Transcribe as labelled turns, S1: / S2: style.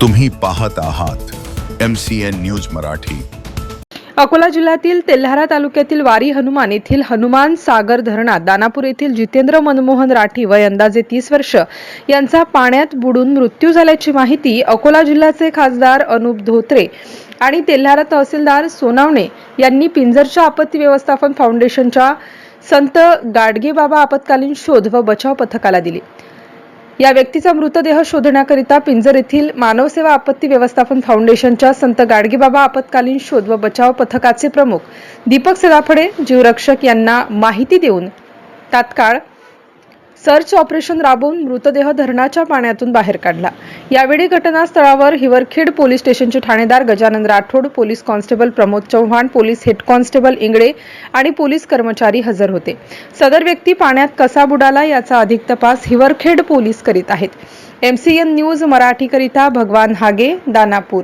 S1: तुम्ही पाहत आहात M C N news Marathi.
S2: Akola जिल्ह्यातील तेल्हारा तालुक्यातील वारी हनुमान येथील हनुमान सागर धरणात दानापूर येथील जितेंद्र मनमोहन राठी वय अंदाजे तीस वर्ष यांचा पाण्यात बुडून मृत्यू झाल्याची माहिती अकोला जिल्ह्याचे खासदार अनुप धोत्रे आणि तेल्हारा तहसीलदार सोनावणे यांनी पिंजरच्या आपत्ती व्यवस्थापन फाउंडेशनच्या संत गाडगेबाबा आपत्कालीन शोध व बचाव पथकाला दिली. या व्यक्तीचा मृतदेह शोधण्याकरिता पिंजर येथील मानवसेवा आपत्ती व्यवस्थापन फाउंडेशनच्या संत गाडगेबाबा आपत्कालीन शोध व बचाव पथकाचे प्रमुख दीपक सदाफडे जीवरक्षक यांना माहिती देऊन तात्काळ सर्च ऑपरेशन राबवून मृतदेह धरणाच्या पाण्यातून बाहेर काढला. यावेळी घटनास्थळावर हिवरखेड पोलीस स्टेशनचे ठाणेदार Gajanan Rathod police constable Pramod Chavan police head constable Ingale आणि पोलीस कर्मचारी हजर होते. सदर व्यक्ती पाण्यात कसा बुडाला याचा अधिक तपास हिवरखेड पोलीस करीत आहेत. एमसीएन न्यूज मराठीकरिता भगवान हागे दानापूर.